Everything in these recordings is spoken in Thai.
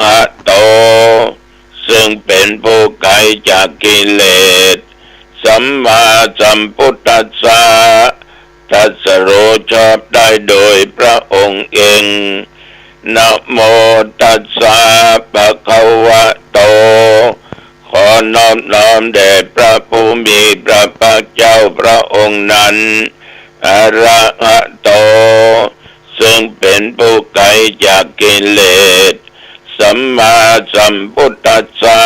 หะโต ซึ่งเป็นผู้ไกลจากกิเลส สัมมาสัมพุทธัสสะทัสรู้ชอบได้โดยพระองค์เองนะโมตัสสะปะคะวะโต ขอน้อมน้อมแด่พระผู้มีพระภาคเจ้าพระองค์นั้นอระหะโต ซึ่งเป็นผู้ไกลจากกิเลส สัมมาสัมพุทธัสสะ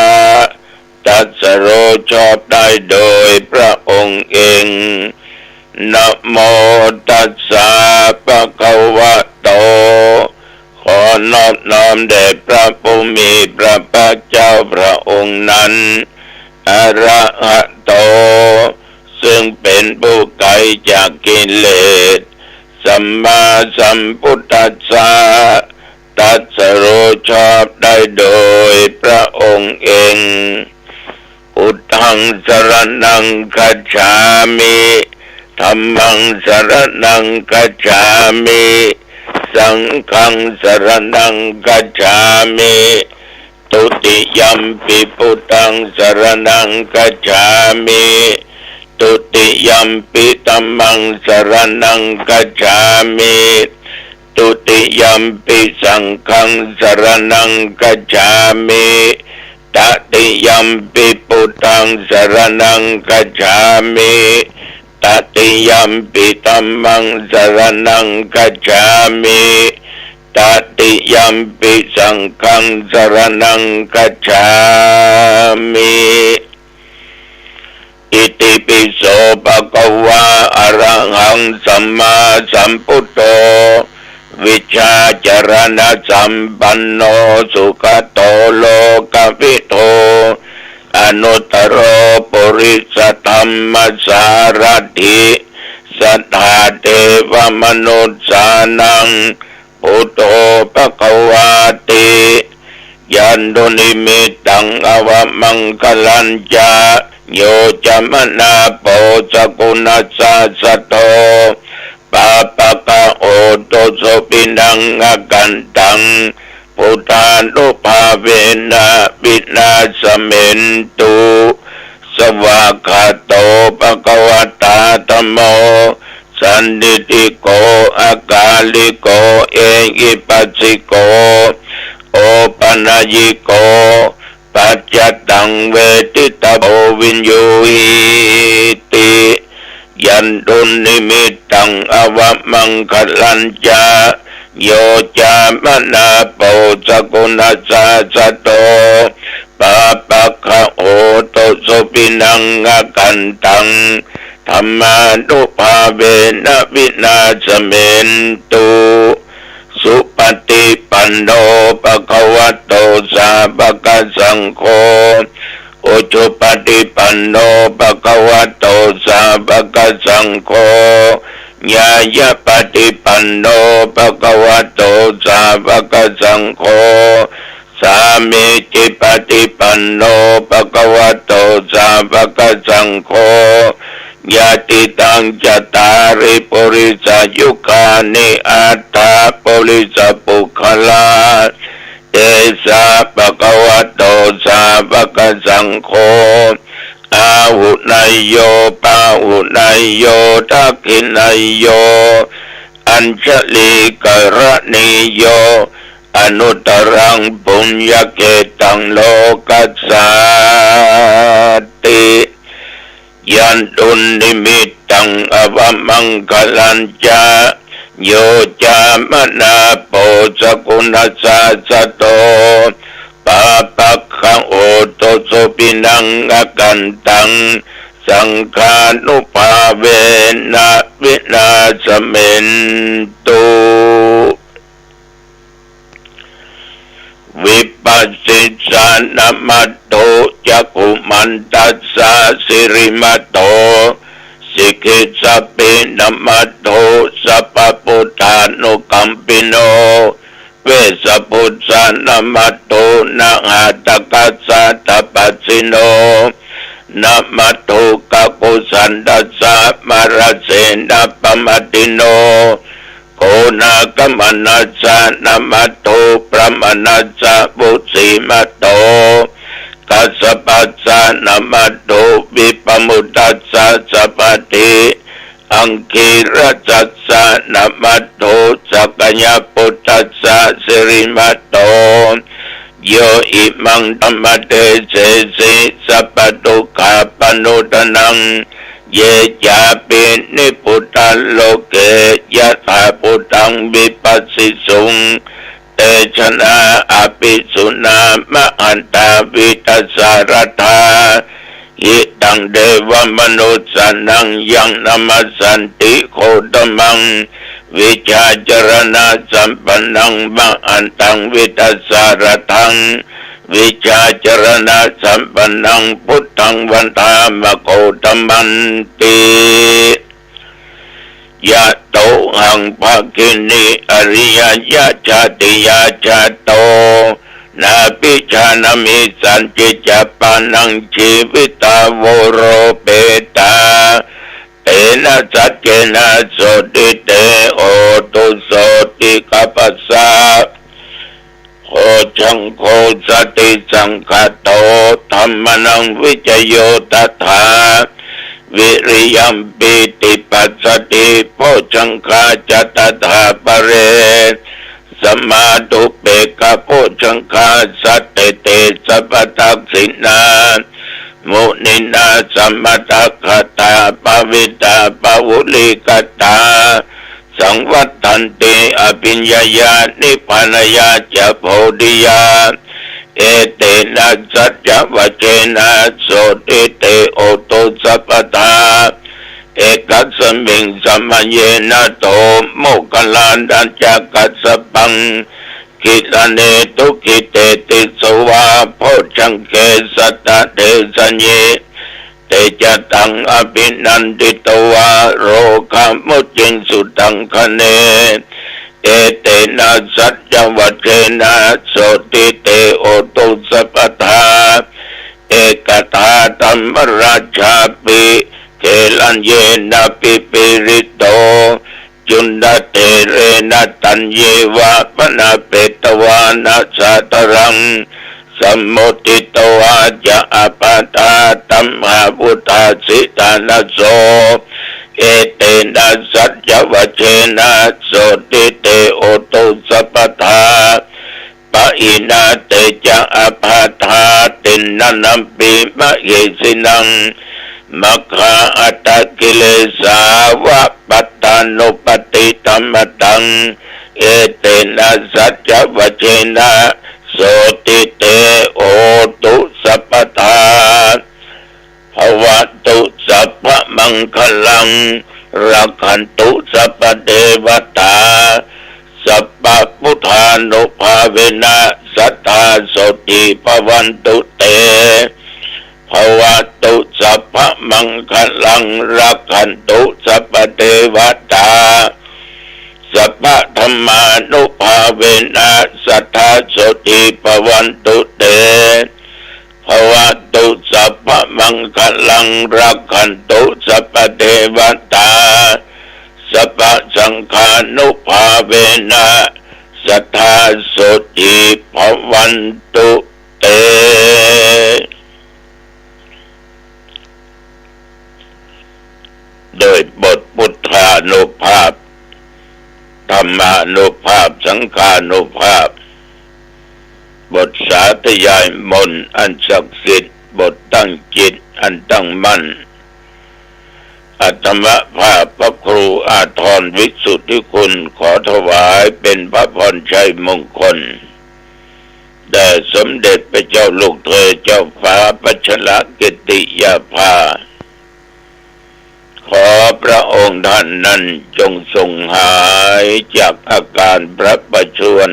ตัสรู้ชอบได้โดยพระองค์เองนะโมตัสสะปะคะวะโต ขอนอบน้อมแด่พระผู้มีพระภาคเจ้าพระองค์นั้นอระหะโต ซึ่งเป็นผู้ไกลจากกิเลสสัมมาสัมพุทธัสสะ ตัสรู้ชอบได้โดยพระองค์เอง พุทธังสรนังคัจฉามิธรรมังสรนังคัจฉามิ สังฆังสรนังคัจฉามิตุติยัมปิพุทธังสรนังคัจฉามิตุติยัมปิตัมมังสรนังกัจฉามิ ตุติยัมปิสังฆังสรนังกัจฉามิตติยัมปิพุทธังสรนังกัจฉามิตติยัมปิตัมมังสรนังกัจฉามิตติยัมปิสังฆังสรนังกัจฉามิอิติปิโสภะคะวะอะระหังสัมมาสัมพุทโธ วิชาจารณะสัมปันโนสุขโตโลกวิโทอนุตตรโรปุริสธรรมสารถิสัทธาเทวมนุษย์สานังพุทโธภะคะวาติ ยันตุนิมิตตังอวมังคลัญจาโยจามนาโปสกุณัสสะสะโต ปาปะกะโอโตโสปินังอกันตังพุทานุภาเวนะวินาสเมนตุสวากาโตปะกวตาธรรมโมสันดิติโกอากาลิโกเอหิปัสสิโกโอปัญญิโกปัจจตังเวทิตาโบวินโยหิติ ยันตุนิมิตตังอวมังคลัญจาโยจามนาโปสกุณาสาสะโตปะปะคะโอโตสุปินังอากันตังธรรมานุภาเวนะวินาสเมนตุสุปฏิปันโนปะคะวะโตสาวกสังโฆ อจุปฏิปันโนปะคะวะโตสาวกสังโฆญาญาปฏิปันโนปะคะวะโตสาวกสังโฆสามีจิปฏิปันโนปะคะวะโตสาวกสังโฆยาติตังจตาริปุริสายุคานิอัตถาปุริสปุคลา เตสาปะกวะโตสาวกสังโฆอาหุนายโยปาหุนายโยทักขินายโย อัญชลีกรณีโย อนุตรังปุญญเกตังโลกัสสาติยันตุนิมิตตังอวมังคลัญจาโยจามนาป สกุณาสาสโตปาปักขังโอโตโสปินังอกันตัง สังฆานุภาเวนะวินาสเมนตุวิปัสสิสานามัตโตจักขุมันตัสสะสิริมัตโต สิกขิสปปินามัตโตสัพพุทธานุกัมปิโน เวสพุทธานามัตโตนะหาตกัสสะตปัสสิโนนะมัตโตกะกุสันตัสสะมารเสนะปมติโนโกโกนากมนัสสะนามัตโตประมนัสสะบุสีมัตโต กัสสะปัสสะนามัตโตวิปมุตตัสสะสัพพิอังคีรัสสะนามัตโตสักญญาปุตตัสสะสิริมัตโตโยอิมังธรรมเตเสสิสัพพตุขาปนุตนังเยจาปินิพุตตโลเกยะถาพุตังวิปัสสิสุง เตชนะอภิสุนามะอันตาวิตัสารธาอิตังเดวมนุสสานังยังนามสันติโคตมัง วิชาจรณะสัมปันนังมะอันตังวิตัสารทัง วิชาจรณะสัมปันนังพุทธังวันตามะโคตมันติยะ หังภาคินิอริยยะชาติยาชาโตนาปิชานามิสันจิจปานังชีวิตาโวโรเปตาเตนะสัจเจนะโสติเตโอตุโสติกัปปสสะโคจังโคสติสังคโตธรรมนังวิจโยตถา วิริยมปิติปัสสติโพชังคาจตถาปเรสมมาตุเปกะโพชังคาสัตเตเตสัพพทักษินามุนินาสัมมตคตาปวิตาปวุลิกตา สังวัตันติอภิญญายานิพานายาจะโพธิยา เอเตนะสัจจวัจเจนะโสติเตโอโตสัพพตาเอกัสสมิงสัมมเยนะโตโมกขลานดัญจักัสปังกิตเนตุกิเตติสวาโพชังเกสัตะเทสัญเยเตจตังอภินันติตวาโรคามุจิงสุตังคเน เอเตนะสัจจวัจเจนะโสติเตโอตุสัพพทาเอกตาตัมมราชาปิเกลันเยนะปิปิริโตจุนดาเตเรนะตันเยวะปนาเปตวานาสาตรังสมโมติตวาจะอปาตาตัมหาพุทธาสิตานาโสเอเตนะสัจจวัจเจนะโสติ โอตุสัพพทาปะอินาเตจะอภาธาตินนันัมปิมะเยสินังมัคคาอัตตกิเลสาวะปัตตานุปติธรรมตัง เอเตนะสัจจวัจเจนะโสติเตโอตุสัพพทาภวตุสัพพมังคลังรักขันตุสัพพเทวตา สัพพะพุทธานุภาเวนะสัทธาสติภวันตุเตภวตุสัพพะมังคลังรักขันตุสัพเทวตาสัพพะธรรมานุภาเวนะสัทธาสติภวันตุเตภวตุสัพพะมังคลังรักขันตุสัพเทวตา สัพพะสังฆานุภาเวนะสัทธาโสติภวันตุเต โดยบทพุทธานุภาพ ธรรมานุภาพ สังฆานุภาพ บทสาธยายมนอันศักดิ์สิทธิ์ บทตั้งจิต อันตั้งมั่น อัตมภาพพระครูอาทรวิสุทธิคุณขอถวายเป็นพระพรชัยมงคลแด่สมเด็จพระเจ้าลูกเธอเจ้าฟ้าปัชรกิติยาภา ขอพระองค์ท่านนั้นจงทรงหายจากอาการพระประชวร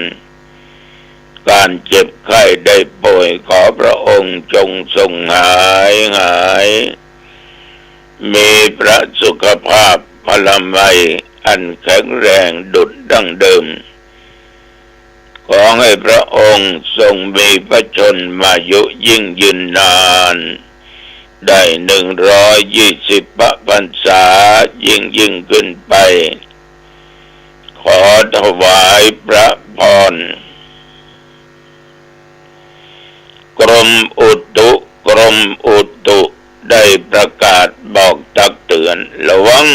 การเจ็บไข้ได้ป่วยขอพระองค์จงทรงหายหาย มีพระสุขภาพพลามัยอันแข็งแรงดุดดั้งเดิม ขอให้พระองค์ทรงมีพระชนมายุยิ่งยืนนาน ได้หนึ่งร้อยยี่สิบพระพรรษายิ่งยิ่งขึ้นไป ขอถวายพระพรกรมอุตุกรมอุตุ ได้ประกาศบอกตักเตือนระวัง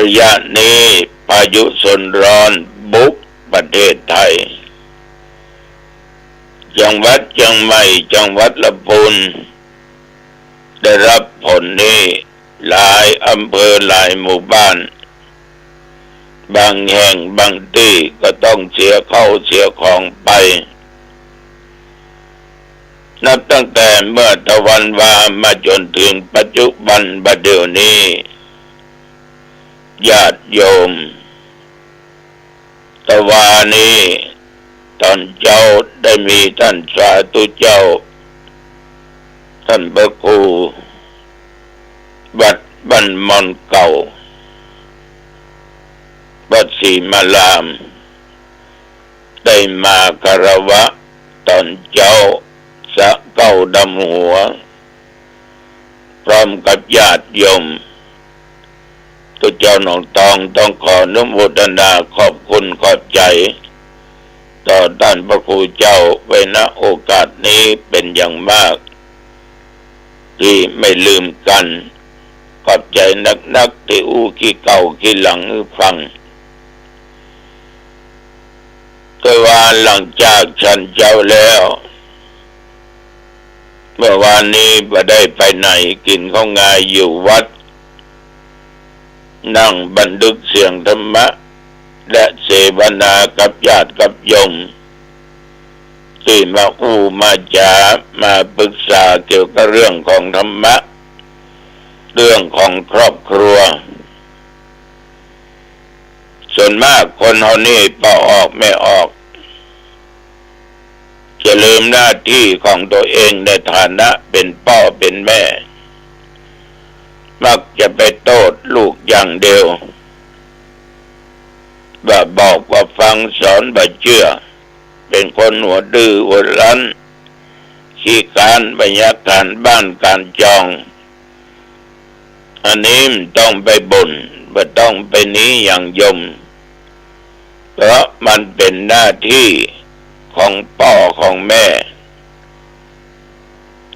ระยะนี้พายุสนร้อนบุกประเทศไทย จังหวัดจังไม่จังหวัดละพุนได้รับผลนี้หลายอำเภอหลายหมู่บ้าน บางแห่งบางที่ก็ต้องเสียเข้าเสียของไป นับตั้งแต่เมื่อตะวันวามาจนถึงปัจจุบันบัดเดี๋ยวนี้ญาติโยม ตะวานี้ตอนเจ้าได้มีท่านสาธุเจ้า ท่านพระครูวัดบันมอนเก่าวัดศรีมาลาม ได้มาคารวะตอนเจ้า สะเก้าดำหัว พร้อมกับญาติโยมตัวเจ้าหนองตองต้องขอนุโมทนาขอบคุณขอบใจ ต่อท่านพระครูเจ้าไว้ณโอกาสนี้เป็นอย่างมาก ที่ไม่ลืมกัน ขอบใจนักนักที่อู้ขี้เก่าขี้หลังฟังก็ว่าหลังจากฉันเจ้าแล้ว เมื่อวานนี้ไม่ได้ไปไหนกินข้าวงายอยู่วัด นั่งบันทึกเสียงธรรมะ และเสวนากับญาติกับโยมที่มาอู้มาจามาปรึกษาเกี่ยวกับเรื่องของธรรมะ เรื่องของครอบครัว ส่วนมากคนเฮานี่พอออกไม่ออก จะลืมหน้าที่ของตัวเองในฐานะเป็นพ่อเป็นแม่ มักจะไปโทษลูกอย่างเดียวว่าบอกว่าฟังสอนบ่เชื่อ เป็นคนหัวดื้อหัวรั้นขี้การบรรยากาศบ้านการจอง อันนี้มันต้องไปบน่นบ่ต้องไปนี้อย่างยม เพราะมันเป็นหน้าที่ ของพ่อของแม่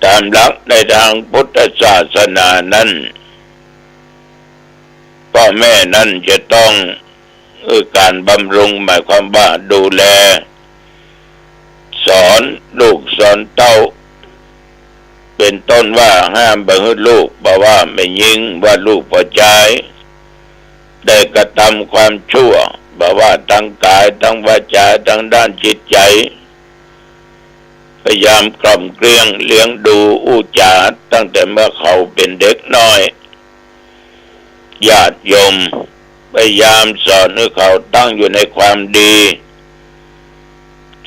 ตามหลักในทางพุทธศาสนานั้นพ่อแม่นั้นจะต้องเออการบำรุงหมายความว่าดูแล สอนลูกสอนเต้า เป็นต้นว่าห้ามบังคับลูกบอกว่าไม่ยิงว่าลูกพอใจได้กระทำความชั่ว บอกว่าทั้งกายทั้งวาจาทั้งด้านจิตใจ พยายามกล่อมเกลี้ยงเลี้ยงดูอู้จาตั้งแต่เมื่อเขาเป็นเด็กน้อยญาติโยมพยายามสอนให้เขาตั้งอยู่ในความดี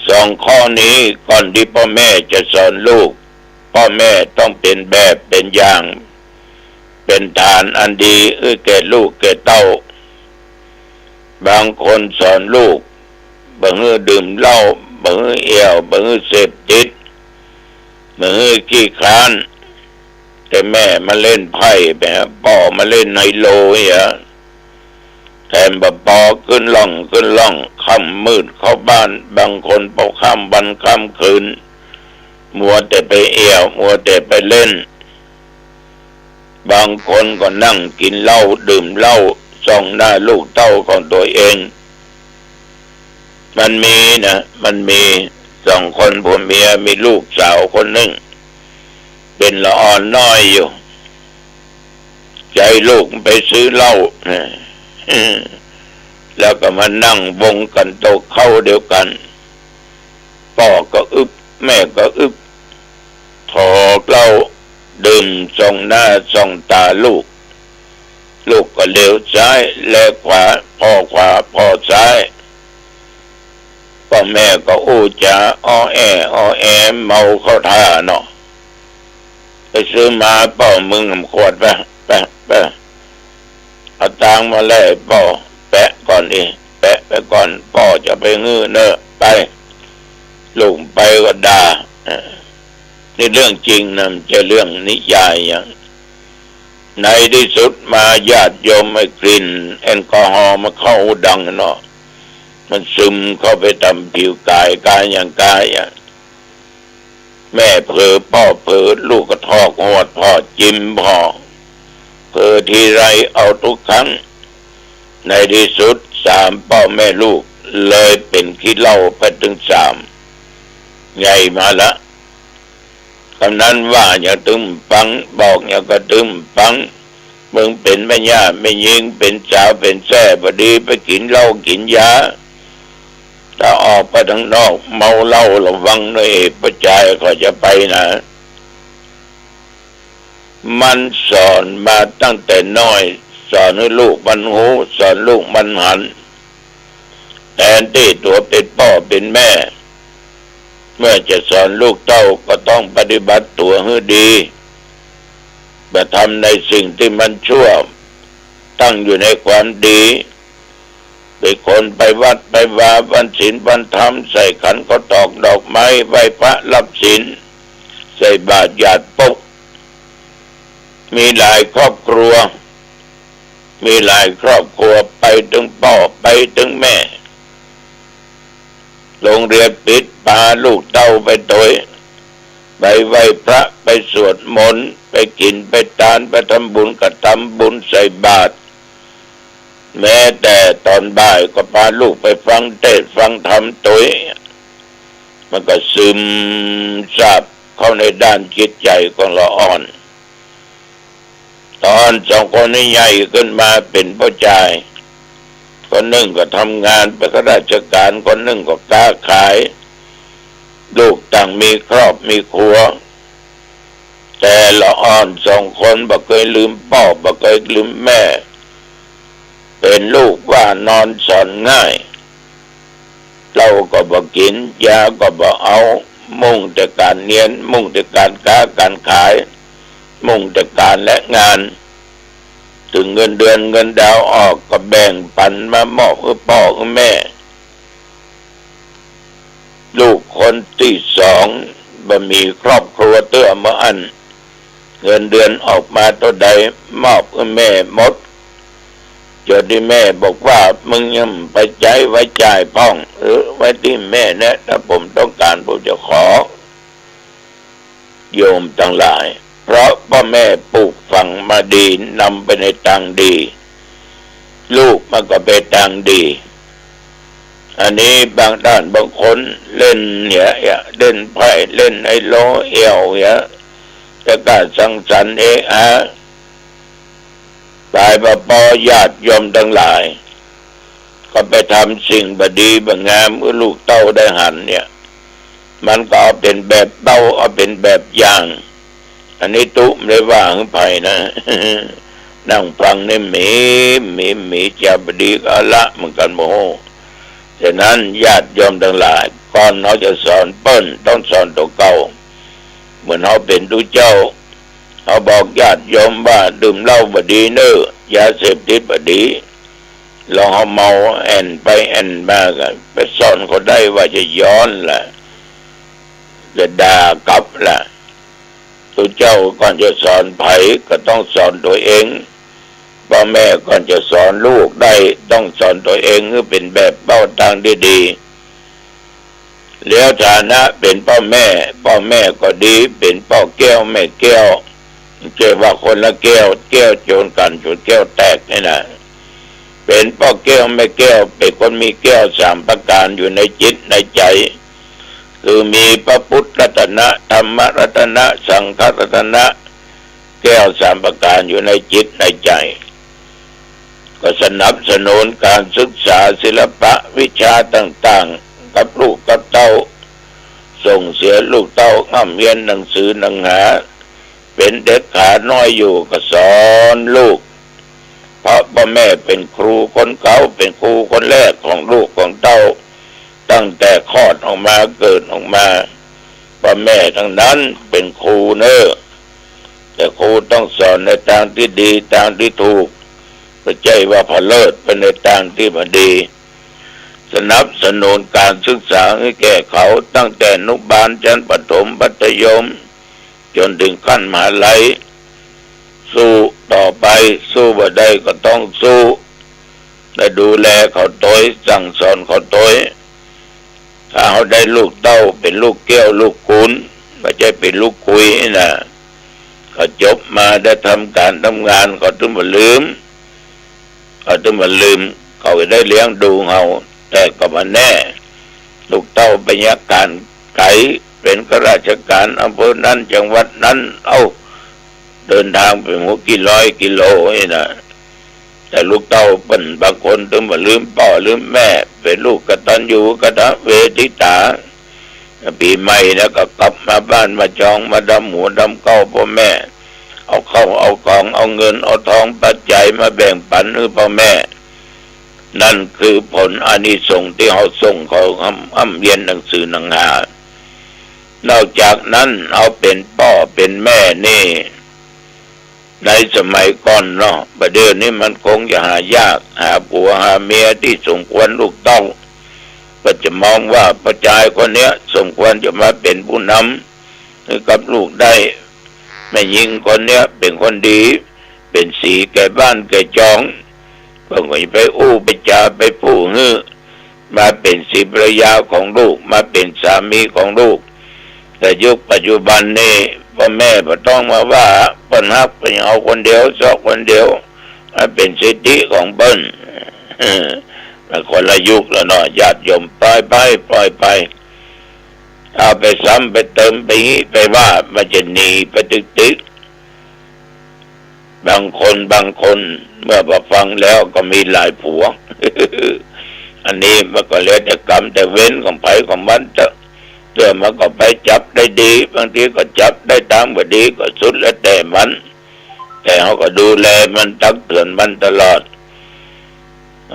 สองข้อนี้ก่อนที่พ่อแม่จะสอนลูก พ่อแม่ต้องเป็นแบบเป็นอย่าง เป็นฐานอันดีเออแก่ลูกแก่เต้า บางคนสอนลูกบังเอิดื่มเหล้าบังเอิเอี่ยวบังเอิเสพติดบังเอิขี้คลาน แต่แม่มาเล่นไพ่แบบพ่อมาเล่นไฮโลเนี่ยแทนบปอขึ้นล่องขึ้นล่องค่ำมืดเข้าบ้าน บางคนพอค่ำวันค่ำคืน มัวแต่ไปเอี่ยว มัวแต่ไปเล่น บางคนก็นั่งกินเหล้าดื่มเหล้า ส่องหน้าลูกเต้าของตัวเอง มันมีนะมันมีสองคนผัวเมียมีลูกสาวคนหนึ่ง เป็นละอ่อนน้อยอยู่ ใจลูกไปซื้อเหล้าแล้วก็มานั่งวงกันโตเข้าเดียวกันพ่อก็อึบแม่ก็อึบถอกเหล่าดื่มส่องหน้าส่องตาลูก ลูกก็เลี้ยวซ้ายแลขวาพ่อขวาพ่อซ้ายพ่อแม่ก็อู้จ๋าอ้อแออ้อแอเมาเข้าท่าเนาะไปซื้อมาป่อมึงขวดไปไปไปเอาตังมาเลยป่อแปะก่อนดิแปะไปก่อนป่อจะไปงื้อเนอะไปลุงไปก็ด่านี่เรื่องจริงนะจะเรื่องนิยายอย่าง ในที่สุดมาญาติโยมไม่กลิ่น แอลกอฮอล์มาเข้าดังเนาะมันซึมเข้าไปทำผิวกายกายอย่างกายอะแม่เผลอพ่อเผลอลูกก็ทอกหวดพ่อจิ้มพ่อเผลอทีไรเอาทุกครั้ง ในที่สุดสามพ่อแม่ลูกเลยเป็นขี้เล่าไปถึงสามใหญ่มาละ คำนั้นว่าอย่าตึมฟัง บอกอย่ากระตึมฟังมึงเป็นแม่ย่าไม่ยิงเป็นสาวเป็นแส่บดีไปกินเหล้ากินยาถ้าออกไปทางนอกเมาเหล้าระวังหน่อยประจายก็จะไปนะ มันสอนมาตั้งแต่น้อย สอนให้ลูกมันหูสอนลูกมันหันแทนที่ตัวเป็นพ่อเป็นแม่ เมื่อจะสอนลูกเต้าก็ต้องปฏิบัติตัวให้ดีมาทำในสิ่งที่มันชั่ว ตั้งอยู่ในความดีไปคนไปวัดไปวาวันศีลวันธรรม ใส่ขันก็ตอกดอกไม้ไหวพระรับศีลใส่บาตรหยาดปุกมีหลายครอบครัว มีหลายครอบครัวไปถึงพ่อไปถึงแม่ โรงเรียนปิดพาลูกเต้าไปโดยไปไหวพระไปสวดมนต์ไปกินไปทานไปทำบุญกระทำบุญใส่บาตรแม้แต่ตอนบ่ายก็พาลูกไปฟังเทศฟังธรรมตัว มันก็ซึมซาบเข้าในด้านจิตใจของละอ่อน ตอนสองคนนี้ใหญ่ขึ้นมาเป็นผู้ชาย คนหนึ่งก็ทำงานเป็นข้าราชการคนหนึ่งก็ค้าขาย ลูกต่างมีครอบมีครัว แต่ละอ่อนสองคนบ่เคยลืมพ่อบ่เคยลืมแม่ เป็นลูกว่านอนสอนง่าย เราก็บอกกินยาก็บอกเอา มุ่งแต่การเรียน มุ่งแต่การค้าการขาย มุ่งแต่การและงาน ถึงเงินเดือนเงินดาวออกก็แบ่งปันมามอบให้พ่อให้แม่ ลูกคนที่สองบ่มีครอบครัวเตื้อมาอัน เงินเดือนออกมาตัวใดมอบให้แม่หมดจนที่แม่บอกว่ามึงยังไปใจไว้จ่ายพ่องหรือไว้ที่แม่เนี่ยถ้าผมต้องการผมจะขอ โยมทั้งหลาย เพราะพ่อแม่ปลูกฝังมาดีนำไปในทางดี ลูกมันก็ไปทางดี อันนี้บางด้านบางคนเล่นเนี่ยเล่นไพ่เล่นไอ้โลเอวเนี่ยจะการสังสรรค์เอะอะตายปปอญาติยมทั้งหลาย ก็ไปทำสิ่งบดีบงามเมื่อลูกเต้าได้หันเนี่ย มันก็เอาเป็นแบบเต้าเอาเป็นแบบอย่าง อันนี้ตุไม่ได้ว่าให้ไปนะนั่งฟังในหมีหมีหมีจะบดีก็ละเหมือนกันโมโหฉะนั้นญาติยมทั้งหลายก่อนเขาจะสอนเปิ้นต้องสอนตัวเก่าเหมือนเขาเป็นดูเจ้าเขาบอกญาติโยมว่าดื่มเหล้าบดีเนอ้อยาเสพติดบดีลองเขาเมาแอนไปแอนมากันไปสอนเขาได้ว่าจะย้อนละจะด่ากลับละ ตัวเจ้าก่อนจะสอนไผก็ต้องสอนตัวเองพ่อแม่ก่อนจะสอนลูกได้ต้องสอนตัวเองให้เป็นแบบเป้าทางดีๆแล้วฐานะเป็นพ่อแม่ พ่อแม่ก็ดี เป็นพ่อแก้วแม่แก้วเจอว่าคนละแก้วแก้วโจนกันจนแก้วแตกนี่นะเป็นพ่อแก้วไม่แก้วเป็นคนมีแก้วสามประการอยู่ในจิตในใจ คือมีพระพุทธรัตนะธรรมรัตนะ สังฆรัตนะ แก้วสามประการอยู่ในจิตในใจ ก็สนับสนุนการศึกษาศิลปะวิชาต่างๆ กับลูกกับเต้า ส่งเสียลูกเต้าง่ำเรียนหนังสือหนังหา เป็นเด็กขาน้อยอยู่ก็สอนลูก เพราะพ่อแม่เป็นครูคนเก่าเป็นครูคนแรกของลูกของเต้า ตั้งแต่คลอดออกมาเกิดออกมาพ่อแม่ทั้งนั้นเป็นครูเนอแต่ครูต้องสอนในทางที่ดีทางที่ถูกไม่ใช่ว่าพเลิศเป็นในทางที่ไม่ดี สนับสนุนการศึกษาให้แก่เขาตั้งแต่นุบาลชั้นปฐมปัตยม จนถึงขั้นมหาลัยสู้ต่อไปสู้บ่ได้ก็ต้องสู้ได้ดูแลเขาตัวสั่งสอนเขาตัว ถ้าเขาได้ลูกเต้าเป็นลูกแก้วลูกกุนไม่ใช่เป็นลูกคุยนะเขาจบมาได้ทำการทำงานก็ต้องมาลืมเขาต้องมาลืม เขาได้เลี้ยงดูเขาแต่ก็มาแน่ ลูกเต้าเป็นยาการไก่เป็นข้าราชการอำเภอนั้นจังหวัดนั้น เอ้า เดินทางไปหัวกี่ร้อยกิโลนี่นะ แต่ลูกเต้าเป็นบางคนต้องมาลืมพ่อลืมแม่ เป็นลูกกตัญญูกตเวทิตาปีใหม่แล้วก็กลับมาบ้านมาจองมาดำหัวดำเก้าพ่อแม่ เอาเข้าเอากองเอาเงินเอาทองปัจจัยมาแบ่งปันให้พ่อแม่ นั่นคือผลอานิสงส์ที่เขาส่งเขาห้ำเรียนหนังสือหนังหานอกจากนั้นเอาเป็นพ่อเป็นแม่นี่ ในสมัยก่อนเนาะประเดี๋ยวนี้มันคงจะหายาก หาผัวหาเมียที่สมควรลูกต้าก็จะมองว่าประจายคนเนี้ยสมควรจะมาเป็นผู้นำให้กับลูกได้แม่ยิงคนเนี้ยเป็นคนดี เป็นสีแก่บ้านแก่จองเพื่อไปอู้ไปจาไปผู้ฮื้อมาเป็นสีภรรยาของลูก มาเป็นสามีของลูก แต่ยุคปัจจุบันนี่พ่อแม่ก็ต้องมาว่า เปิ้นฮักเป็นเอาคนเดียวชอบคนเดียวมาเป็นสิทธิของเปิ้นมันคนละยุคแล้วเนาะญาติโยมปล่อยไปปล่อยไป เอาไปซ้ำไปเติมไปนี้ไปว่ามันจะหนีไปตึกตึกบางคนบางคน เมื่อพอฟังแล้วก็มีหลายผัว อันนี้มันก็เลือแต่กรรมแต่เว้นของไผของมันเถอะ เดี๋ยวมันก็ไปจับได้ดี บางทีก็จับได้ตามก็ดีก็สุดแล้วแต่มัน แต่เขาก็ดูแลมันตักเตือนมันตลอด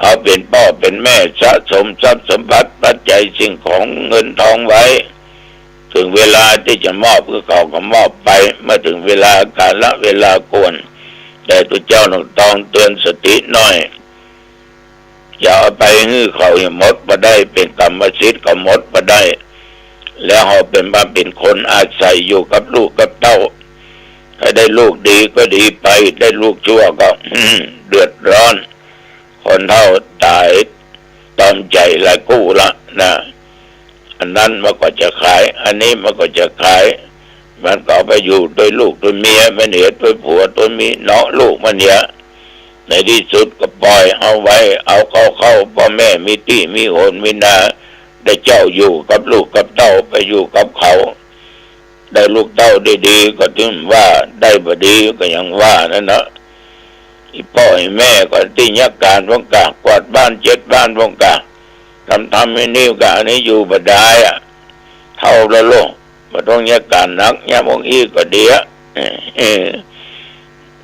เอาเป็นพ่อเป็นแม่สะสมทรัพย์สมบัติปัจจัยสิ่งของเงินทองไว้ ถึงเวลาที่จะมอบก็เขาก็มอบไปเมื่อถึงเวลาการละเวลากวนแต่ตัวเจ้าต้องต้องเตือนสติหน่อย อย่าเอาไปฮื้อเขาหมดมาได้เป็นกรรมสิทธิ์ก็หมดมาได้ แล้วเขาเป็นมาเป็นคนอาศัยอยู่กับลูกกับเต้าถ้าได้ลูกดีก็ดีไปได้ลูกชั่วก็เดือดร้อน คนเท่าตายตอมใจละกู้ละนะอันนั้นมันก็จะขาย อันนี้มันก็จะขาย มันก็ไปอยู่ด้วยลูกด้วยเมียมันเหตุด้วยผัวด้วยมีเนาะลูกมันเนี่ยในที่สุดก็ปล่อยเอาไว้ เอาเข้าเข้าพ่อแม่มีที่มีโหนมีนา ได้เจ้าอยู่กับลูกกับเต้าไปอยู่กับเขา ได้ลูกเต้าดีๆก็ถึงว่าได้บดีก็ยังว่านั่นนะอีพ่อแม่ก็ที่ยักการวงกากวาดบ้านเจ็ดบ้านวงกาทำทำให้นิ้วกานี้อยู่บดายอะ เท่าละโลกมาต้องยักการนักยามองอีก็เดีย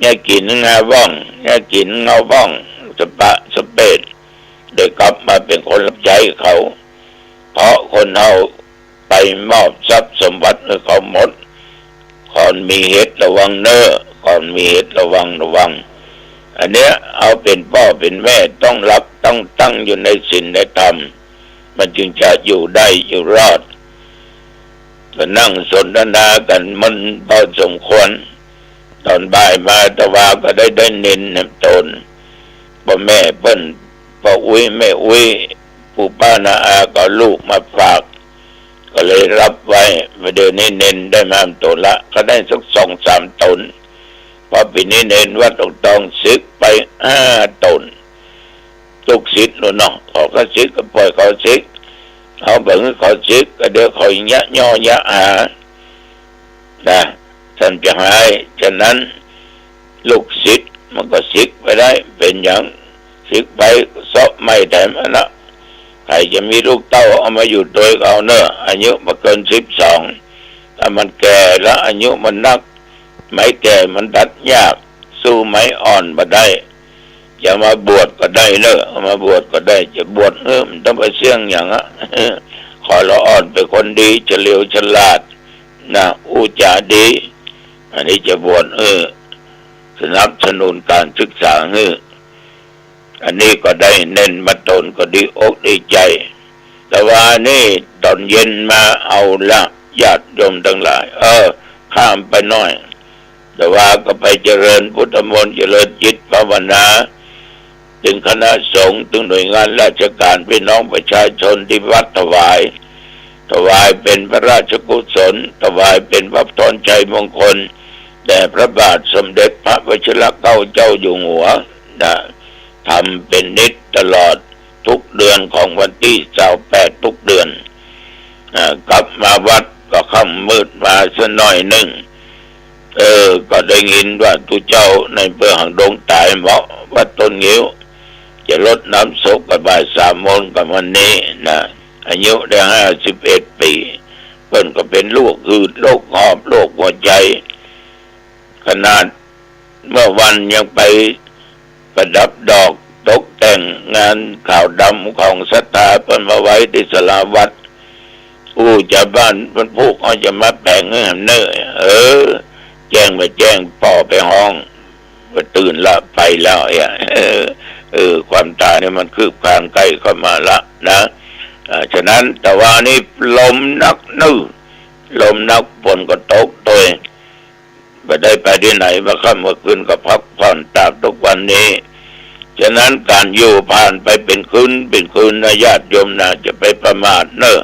ยากินงาบ้องยากินเงาบ้องสปะสเปดได้กลับมาเป็นคนรับใช้เขา เพราะคนเอาไปมอบทรัพย์สมบัติให้เขาหมดก่อนมีเหตุระวังเนอ้อก่อนมีเหตุระวังระวัง อันเนี้ยเอาเป็นพ่อเป็นแม่ต้องรับต้องตั้งอยู่ในศีลในธรรม มันจึงจะอยู่ได้อยู่รอดก็นั่งสนทนากันมันพอสมควร ตอนบ่ายมาตะวาก็ได้ได้เน้นนตนพ่อแม่เปิ้นพ่ออุ้ยแม่อุ้ย ปู่ป้านาอาก็ลูกมาฝาก ก็เลยรับไว้มาเดี๋ยวนี้เน้นได้มาตนละ ก็ได้สักสองสามตนพอปีนี้เน้นว่าต้องต้องซึกไปห้าตนตุกสิทธิ์เนาะขอเขาซึกก็ปล่อยเขาซึกเขาเบิ่งเขาซึกก็เดี๋ยวเขายะย่อยะหานะท่านจะหายฉะนั้นลูกศิษย์มันก็ซึกไปได้เป็นอย่างซึกไปซอบไม่แถมนะ ใครจะมีลูกเต้าเอามาอยู่โดยเอาเนอะอายุมาเกินสิบสองถ้ามันแก่แล้วอายุมันนัก ไม้แก่มันดัดยาก สู้ไม้อ่อนมาได้อย่ามาบวชก็ได้เนอะมาบวชก็ได้ จะบวชเออมันต้องไปเสี่ยงอย่างอะขอเราอ่อนเป็นคนดีจะเร็วฉลาดนะอูจาดี อันนี้จะบวชเออสนับสนุนการศึกษาเออ อันนี้ก็ได้เน้นมาตนก็ดีอกดีใจ แต่ว่านี่ตอนเย็นมาเอาละญาติโยมทั้งหลาย เออ ข้ามไปหน่อย แต่ว่าก็ไปเจริญพุทธมนต์เจริญจิตภาวนาถึงคณะสงฆ์ถึงหน่วยงานราชการพี่น้องประชาชนที่วัดถวาย ถวายเป็นพระราชกุศล ถวายเป็นพระพรชัยมงคลแด่พระบาทสมเด็จพระวชิรเกล้าเจ้าอยู่หัวนะ ทำเป็นนิดตลอดทุกเดือนของวันที่เจ้าแปดทุกเดือนนะกลับมาวัดก็ค่ำมืดมาสักหน่อยหนึ่ง เออ ก็ได้ยินว่าตุเจ้าในเพื่อหังดงตายเหมาะวัดต้นงิ้ว จะลดน้ำศพกับบ่ายสามโมงกับวันนี้นะอายุได้ห้าสิบเอ็ดปีเพิ่นก็เป็นโรคหืดโรคหอบโรคหัวใจ ขนาดเมื่อวันยังไป ประดับดอกตกแต่งงานข่าวดำของสตาเพิ่นมาไว้ที่สลาวัดอู้จะบ้านมันพูกเขาจะมาแบ่งเงินเนอเออ แจ้งไปแจ้งป่อไปห้องไปตื่นละไปแล้วไอเออ เออ ความตายเนี่ยมันคืบคลานใกล้เข้ามาละนะอฉะนั้นแต่ว่านี่ลมนักนื่ลมนักฝนก็ตกตัว ไปได้ไปที่ไหนมาค่ำมื่อคืนก็พักผ่อนตากทุกวันนี้ ฉะนั้นการอยู่ผ่านไปเป็นคืนเป็นคืนนะญาติโยมนะจะไปประมาทเนอะ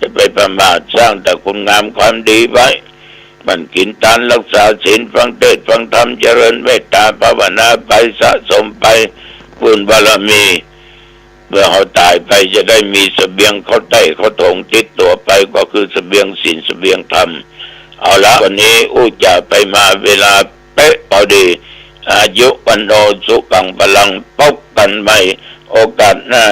จะไปประมาทสร้างแต่คุณงามความดีไว้ มันกินทานรักษาศีลฟังเทศฟังธรรมเจริญเมตตาภาวนาไปสะสมไปบุญบารมีเมื่อเขาตายไปจะได้มีเสบียงเขาได้เขาถงติดตัวไปก็คือเสบียงศีลเสบียงธรรม เอาละวันนี้อู้จะไปมาเวลาเป๊ะพอดี อายุวันโนสุขังพลังพบกันใหม่โอกาสหน้า